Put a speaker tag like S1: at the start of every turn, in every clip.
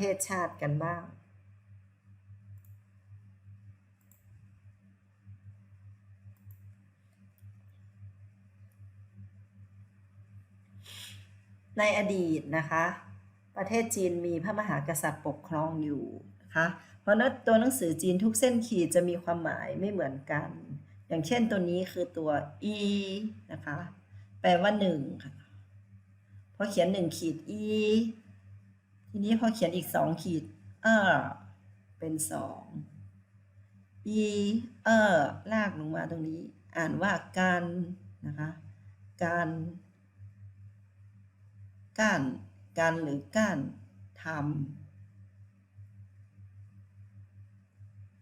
S1: เทศชาติกันบ้าง ในอดีตนะคะ ประเทศจีนมีพระมหากษัตริย์ปกครองอยู่นะคะเพราะนั้นตัวหนังสือจีนทุกเส้นขีดจะมีความหมายไม่เหมือนกัน อย่างเช่นตัวนี้คือตัว e นะคะ แปลว่าหนึ่งค่ะพอเขียนหนึ่งขีด e ทีนี้พอเขียนอีกสองขีด r เป็นสอง e เออลากลงมาตรงนี้ อ่านว่าการนะคะ การก้านการหรือก้านทำ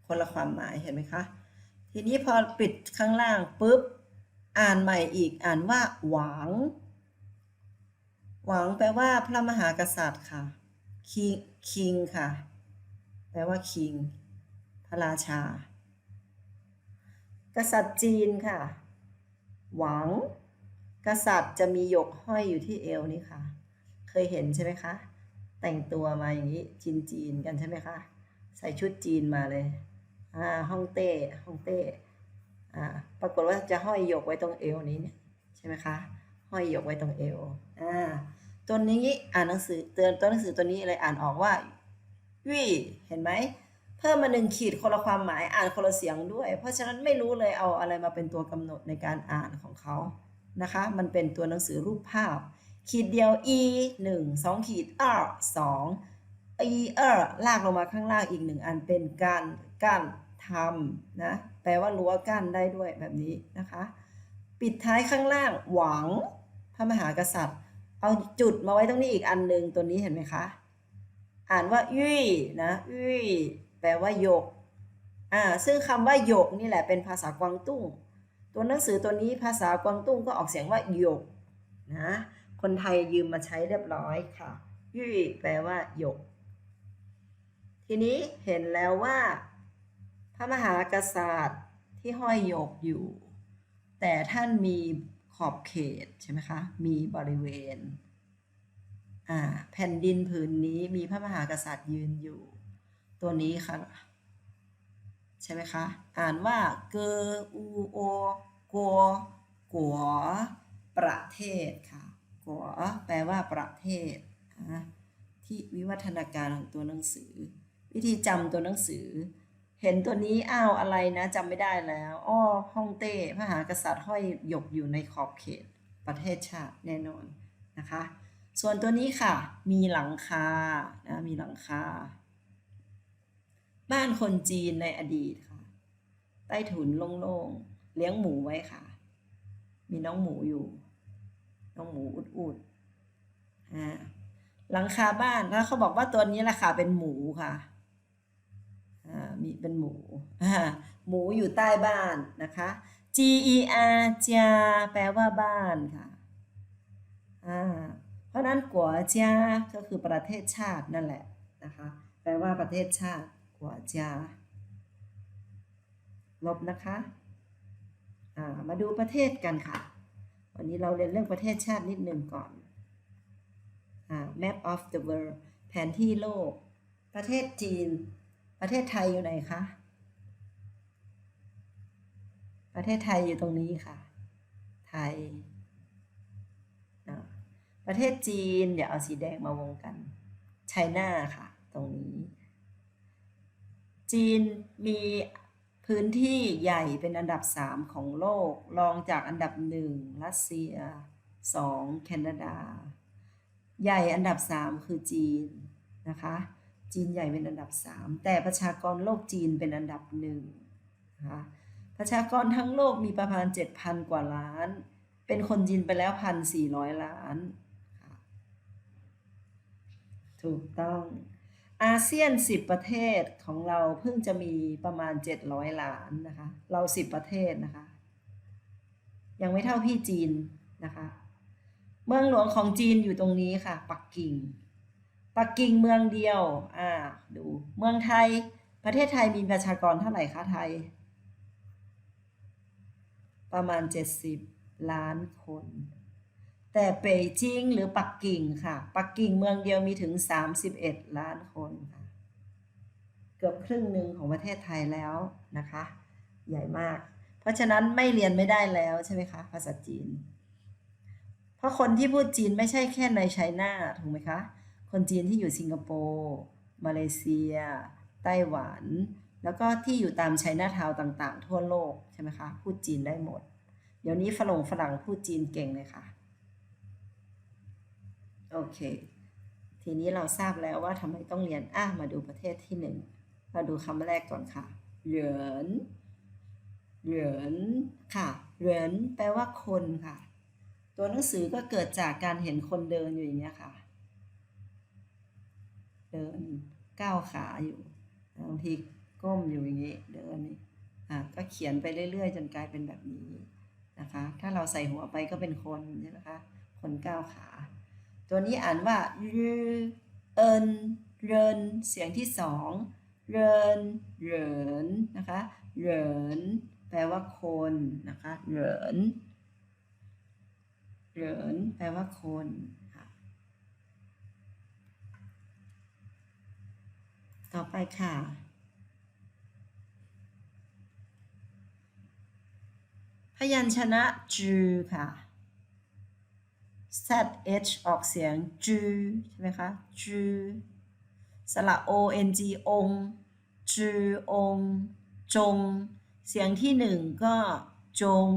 S1: คนละความหมายเห็นไหมคะ ทีนี้พอปิดข้างล่างปุ๊บ อ่านใหม่อีกอ่านว่าหวัง หวังแปลว่าพระมหากษัตริย์ค่ะ คิงคิงค่ะ แปลว่าคิง พระราชา กษัตริย์จีนค่ะ หวัง กษัตริย์จะมีหยกห้อยอยู่ที่เอวนี่ค่ะ เคยเห็นใช่ไหมคะ แต่งตัวมาอย่างนี้จีนจีนกันใช่ไหมคะ ใส่ชุดจีนมาเลย อ่าฮ่องเต้ฮ่องเต้ อ่า ปรากฏว่าจะห้อยหยกไว้ตรงเอวนี้เนี่ยใช่ไหมคะ ห้อยหยกไว้ตรงเอว อ่า ตัวนี้อ่านหนังสือเตือนตัวหนังสือตัวนี้เลยอ่านออกว่าวี่เห็นไหมเพิ่มมาหนึ่งขีดคนละความหมายอ่านคนละเสียงด้วย เพราะฉะนั้นไม่รู้เลยเอาอะไรมาเป็นตัวกำหนดในการอ่านของเขานะคะ มันเป็นตัวหนังสือรูปภาพ ขีดเดียว e 1 2ขีด r 2 e r ลากลงมาข้างล่างอีกหนึ่งอันเป็นการกั้นทำนะแปลว่ารั้วกั้นได้ด้วยแบบนี้นะคะ ปิดท้ายข้างล่างหวังพระมหากษัตริย์ เอาจุดมาไว้ตรงนี้อีกอันหนึ่งตัวนี้เห็นไหมคะ อ่านว่ายี่นะยี่แปลว่าหยกอ่าซึ่งคำว่าหยกนี่แหละเป็นภาษากวางตุ้ง ตัวหนังสือตัวนี้ภาษากวางตุ้งก็ออกเสียงว่าหยกนะคนไทยยืมมาใช้เรียบร้อยค่ะยี่แปลว่าหยก ทีนี้เห็นแล้วว่า พระมหากษัตริย์ที่ห้อยหยกอยู่ แต่ท่านมี ขอบเขตใช่ไหมคะ มีบริเวณ อ่า แผ่นดินผืนนี้มีพระมหากษัตริย์ยืนอยู่ ตัวนี้ค่ะ ใช่ไหมคะ อ่านว่าเกออูโอกัวกัวประเทศค่ะกัวแปลว่าประเทศที่วิวัฒนาการของตัวหนังสือ วิธีจำตัวหนังสือ เห็นตัวนี้อ้าวอะไรนะจำไม่ได้แล้วอ้อฮ่องเต้พระมหากษัตริย์ห้อยหยกอยู่ในขอบเขตประเทศชาติแน่นอนนะคะ ส่วนตัวนี้ค่ะ มีหลังคานะมีหลังคา บ้านคนจีนในอดีตค่ะ ใต้ถุนโล่งๆเลี้ยงหมูไว้ค่ะ มีน้องหมูอยู่ น้องหมูอุดๆหลังคาบ้านแล้วเขาบอกว่าตัวนี้แหละค่ะเป็นหมูค่ะ มีเป็นหมูหมูอยู่ใต้บ้านนะคะ G E R จาแปลว่าบ้านค่ะอ่าเพราะนั้นกัวจาก็คือประเทศชาตินั่นแหละนะคะ แปลว่าประเทศชาติกัวจาลบนะคะอ่ามาดูประเทศกันค่ะ วันนี้เราเรียนเรื่องประเทศชาตินิดนึงก่อนอ่า map of the world แผนที่โลก ประเทศจีน ประเทศไทยอยู่ไหนคะ ประเทศไทยอยู่ตรงนี้ค่ะ ไทยอ่าประเทศจีนเดี๋ยวเอาสีแดงมาวงกันไชน่าค่ะ ตรงนี้ จีนมีพื้นที่ใหญ่เป็นอันดับ 3 ของโลก รองจากอันดับ 1 รัสเซีย 2 แคนาดา ใหญ่อันดับ 3 คือจีนนะคะ จีนใหญ่เป็นอันดับ 3 แต่ประชากรโลกจีนเป็นอันดับหนึ่งนะคะประชากรทั้งโลกมีประมาณ 7,000 กว่าล้าน เป็นคนจีนไปแล้ว1,400ล้าน ถูกต้อง อาเซียน 10 ประเทศของเราเพิ่งจะมีประมาณ 700 ล้านนะคะ เรา 10 ประเทศนะคะ ยังไม่เท่าพี่จีนนะคะ เมืองหลวงของจีนอยู่ตรงนี้ค่ะ ปักกิ่ง ปักกิ่งเมืองเดียว อ่า ดู เมืองไทย ประเทศไทยมีประชากรเท่าไหร่คะไทย ประมาณ 70 ล้านคน แต่เป่ยจิงหรือปักกิ่งค่ะ ปักกิ่งเมืองเดียวมีถึง 31 ล้านคนค่ะ เกือบครึ่งหนึ่งของประเทศไทยแล้วนะคะ ใหญ่มาก เพราะฉะนั้นไม่เรียนไม่ได้แล้วใช่ไหมคะ ภาษาจีน เพราะคนที่พูดจีนไม่ใช่แค่ในไชน่าถูกไหมคะ คนจีนที่อยู่สิงคโปร์มาเลเซีย ไต้หวัน แล้วก็ที่อยู่ตามไชน่าทาวน์ต่างๆ ทั่วโลกใช่ไหมคะพูดจีนได้หมด เดี๋ยวนี้ฝรั่งฝรั่งพูดจีนเก่งเลยค่ะ โอเค ทีนี้เราทราบแล้วว่าทำไมต้องเรียนอะมาดูประเทศที่หนึ่งเราดูคำแรกก่อนค่ะ เหรินเหรินค่ะเหรินแปลว่าคนค่ะ ตัวหนังสือก็เกิดจากการเห็นคนเดินอยู่อย่างเงี้ยค่ะ เดินก้าวขาอยู่บางทีก้มอยู่อย่างนี้เดินนี่อะก็เขียนไปเรื่อย ๆ จนกลายเป็นแบบนี้นะคะ ถ้าเราใส่หัวไปก็เป็นคนใช่ไหมคะคนก้าวขา ตัวนี้อ่านว่าเรเอินเรินเสียงที่สองเรินเหรินนะคะเหรินแปลว่าคนนะคะเหรินเหรินแปลว่าคนค่ะ ต่อไปค่ะ พยัญชนะจือค่ะ z h ออกเสียงจือใช่ไหมคะจือสระ o n g องจือองจง เสียงที่หนึ่งก็จง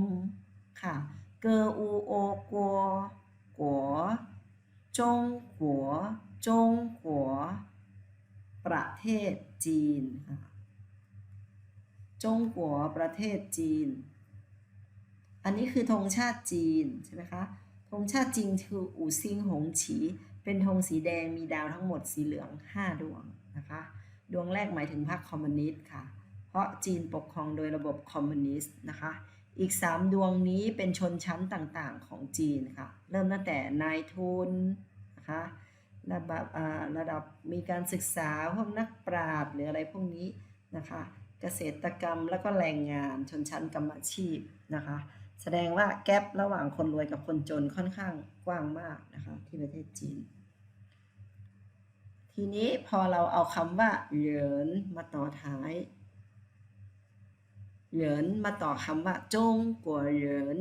S1: ค่ะ เกออูโอกัวกัวจงกัวจงกัว ประเทศจีนค่ะจงกัวประเทศจีน อันนี้คือธงชาติจีนใช่ไหมคะธงชาติจีนคืออู่ซิงหงฉี เป็นธงสีแดงมีดาวทั้งหมดสีเหลือง 5 ดวงนะคะ ดวงแรกหมายถึงพรรคคอมมิวนิสต์ค่ะ เพราะจีนปกครองโดยระบบคอมมิวนิสต์นะคะ อีก 3 ดวงนี้เป็นชนชั้นต่างๆของจีนค่ะ เริ่มตั้งแต่นายทุนนะคะ ระดับระดับมีการศึกษาพวกนักปราชญ์หรืออะไรพวกนี้นะคะเกษตรกรรมแล้วก็แรงงานชนชั้นกรรมอาชีพนะคะ แสดงว่าแกลบระหว่างคนรวยกับคนจนค่อนข้างกว้างมากนะคะที่ประเทศจีน ทีนี้พอเราเอาคำว่าเหรินมาต่อท้ายเหรินมาต่อคำว่าจงกัวเหริน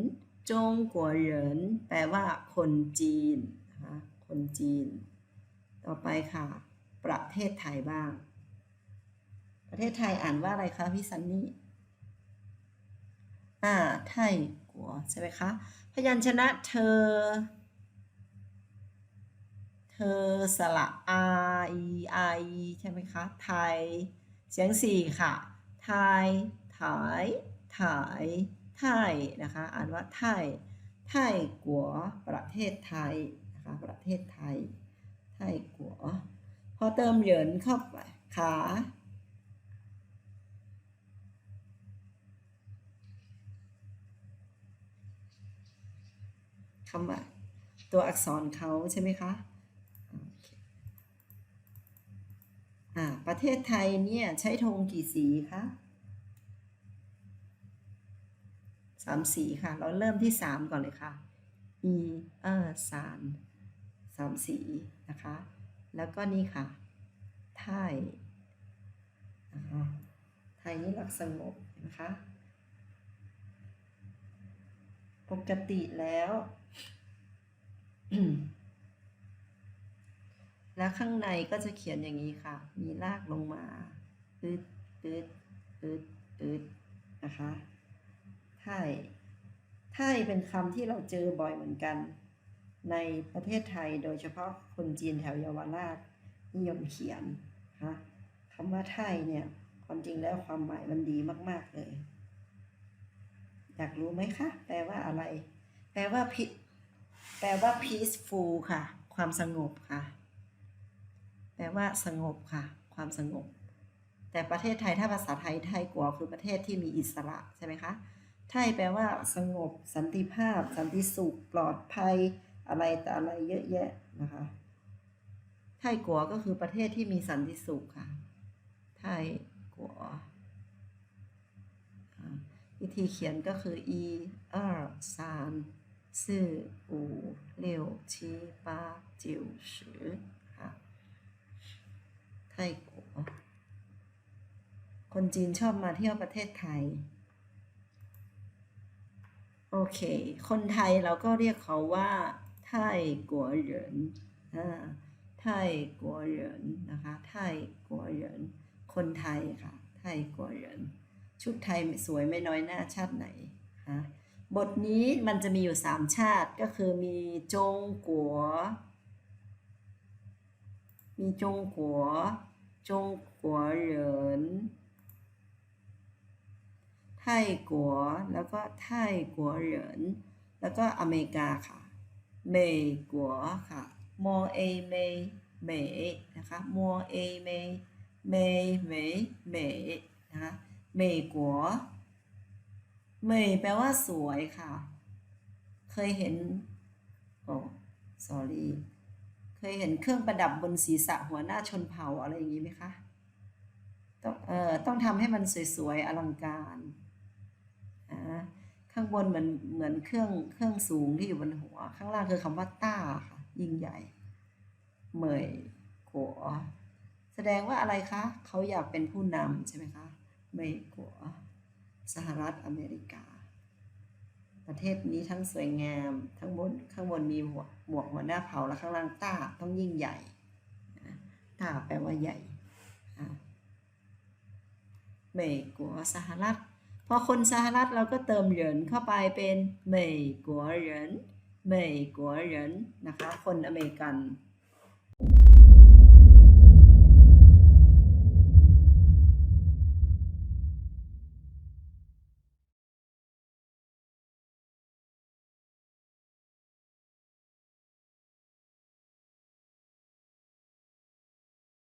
S1: จงกัวเหรินแปลว่าคนจีนนะคะคนจีน ต่อไปค่ะ ประเทศไทยบ้าง ประเทศไทยอ่านว่าอะไรคะพี่ซันนี่อ่าไทยกัวใช่ไหมคะ พยัญชนะเธอ เธอสระอาอีไอใช่ไหมคะ ไทย เสียงสี่ค่ะ ไทยถ่ายถ่ายไทยนะคะ อ่านว่าไทย ไทยกัวประเทศไทยนะคะ ประเทศไทย ไทยกัวพอเติมเหยินเข้าไปขาคำว่าตัวอักษรเขาใช่ไหมคะอ่าประเทศไทยเนี่ยใช้ธงกี่สีคะสามสีค่ะ เราเริ่มที่สามก่อนเลยค่ะ e เออสานามสีนะคะ แล้วก็นี่ค่ะไทยนะคะไทยนี่หลักสงบนะคะ ปกติแล้วแล้วข้างในก็จะเขียนอย่างนี้ค่ะ มีลากลงมาอึดอึดอึดอึดนะคะไทยไทยเป็นคำที่เราเจอบ่อยเหมือนกัน ในประเทศไทยโดยเฉพาะคนจีนแถวเยาวราชนิยมเขียนคะคำว่าไทยเนี่ยความจริงแล้วความหมายมันดีมากๆเลย อยากรู้ไหมคะ แปลว่าอะไร แปลว่าพิแปลว่า peaceful ค่ะ ความสงบค่ะ แปลว่าสงบค่ะ ความสงบ แต่ประเทศไทยถ้าภาษาไทยไทยกว่าคือประเทศที่มีอิสระใช่ไหมคะไทยแปลว่าสงบ สันติภาพ สันติสุข ปลอดภัย อะไรแต่อะไรเยอะแยะนะคะไทยกัวก็คือประเทศที่มีสันติสุขค่ะ ไทยกัววิธีเขียนก็คือ อีเออสามสี่ออูเลวชีปาเจิวสือค่ะ ไทยกัวคนจีนชอบมาเที่ยวประเทศไทย โอเค คนไทยเราก็เรียกเขาว่า ไทยกัวเหรินอ่าไทยกัวเหรินนะคะไทยกัวเหรินคนไทยค่ะ ไทยกัวเหรินชุดไทยสวยไม่น้อยหน้าชาติไหนฮะบทนี้มันจะมีอยู่สามชาติก็คือมีจงกัว มีจงกัว จงกัวเหรินไทยกัวแล้วก็ไทยกัวเหรินแล้วก็อเมริกาค่ะ เมกัวค่ะมอเอเมเมนะคะมอเอเมเมเมเมนะคะเมกัวเมแปลว่าสวยค่ะ เคยเห็นโอ้ sorry เคยเห็นเครื่องประดับบนศีรษะหัวหน้าชนเผ่าอะไรอย่างนี้ไหมคะ ต้องเอ่อต้องทำให้มันสวยๆ อลังการ ข้างบนเหมือนเหมือนเครื่องเครื่องสูงที่อยู่บนหัว ข้างล่างคือคำว่าต้าค่ะ ยิ่งใหญ่เหมยกัวแสดงว่าอะไรคะเขาอยากเป็นผู้นำใช่ไหมคะเหมยกัวสหรัฐอเมริกา ประเทศนี้ทั้งสวยงามทั้งบนข้างบนมีหมวกหมวกหัวหน้าเผ่าและข้างล่างต้าต้องยิ่งใหญ่ต้าแปลว่าใหญ่เมยกัวสหรัฐ พอคนสหรัฐเราก็เติมเหรินเข้าไปเป็นเมยกัวเหรินเมยกัวเหรินนะคะ คนอเมริกัน